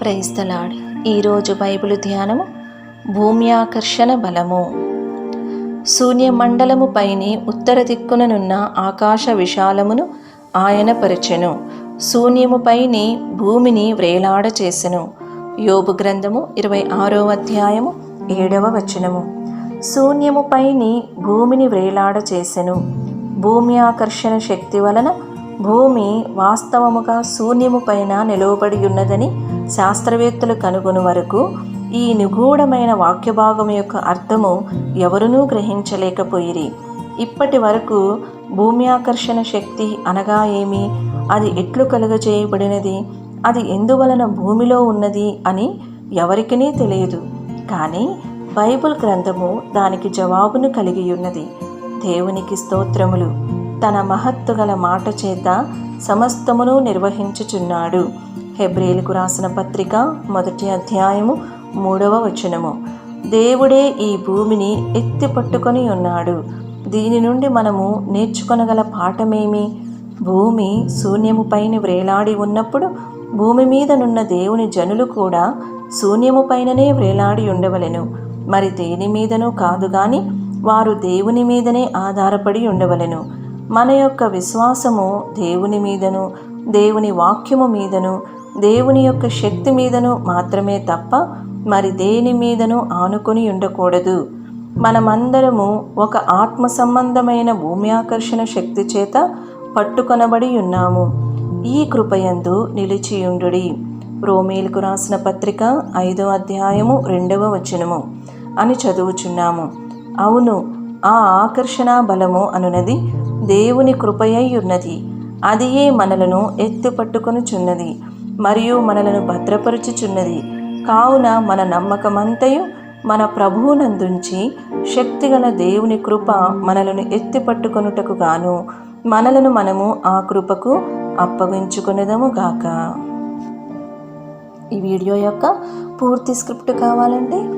Praise the Lord. ఈరోజు Bible ధ్యానము భూమి ఆకర్షణ బలము. శూన్యమండలము పైని ఉత్తర దిక్కుననున్న ఆకాశ విశాలమును ఆయన పరిచెను. శూన్యముపైని భూమిని వ్రేలాడ చేసెను. యోబు గ్రంథము ఇరవై ఆరో అధ్యాయము ఏడవ వచనము. శూన్యముపైని భూమిని వ్రేలాడ చేసెను. భూమి ఆకర్షణ శక్తి వలన భూమి వాస్తవముగా శూన్యము పైన నిలువబడి ఉన్నదని శాస్త్రవేత్తలు కనుగొని వరకు ఈ నిగూఢమైన వాక్యభాగం యొక్క అర్థము ఎవరునూ గ్రహించలేకపోయిరి. ఇప్పటి వరకు భూమి ఆకర్షణ శక్తి అనగా ఏమి? అది ఎట్లు కలుగజేయబడినది? అది ఎందువలన భూమిలో ఉన్నది అని ఎవరికీ తెలియదు. కానీ బైబిల్ గ్రంథము దానికి జవాబును కలిగి ఉన్నది. దేవునికి స్తోత్రములు. తన మహత్తు గల మాట చేత సమస్తమును నిర్వహించుచున్నాడు. హెబ్రేలకు రాసిన పత్రిక మొదటి అధ్యాయము మూడవ వచనము. దేవుడే ఈ భూమిని ఎత్తి పట్టుకొని ఉన్నాడు. దీని నుండి మనము నేర్చుకొనగల పాఠమేమి? భూమి శూన్యము పైన వ్రేలాడి ఉన్నప్పుడు భూమి మీదనున్న దేవుని జనులు కూడా శూన్యము పైననే వ్రేలాడి ఉండవలెను. మరి దేని మీదనూ కాదు గాని వారు దేవుని మీదనే ఆధారపడి ఉండవలెను. మన యొక్క విశ్వాసము దేవుని మీదను దేవుని వాక్యము మీదను దేవుని యొక్క శక్తి మీదను మాత్రమే తప్ప మరి దేని మీదను ఆనుకొని ఉండకూడదు. మనమందరము ఒక ఆత్మ సంబంధమైన భూమి ఆకర్షణ శక్తి చేత పట్టుకొనబడి ఉన్నాము. ఈ కృపయందు నిలిచియుండు రోమేలకు రాసిన పత్రిక ఐదో అధ్యాయము రెండవ వచనము అని చదువుచున్నాము. అవును ఆ ఆకర్షణ బలము అనునది దేవుని కృపయై ఉన్నది అదియే మనలను ఎత్తుపట్టుకొనుచున్నది మరియు మనలను భద్రపరుచుచున్నది. కావున మన నమ్మకమంతయు మన ప్రభువునందుంచి శక్తిగల దేవుని కృప మనలను ఎత్తిపట్టుకొనుటకు గాను మనలను మనము ఆ కృపకు అప్పగించుకునేదము గాక. ఈ వీడియో యొక్క పూర్తి స్క్రిప్ట్ కావాలంటే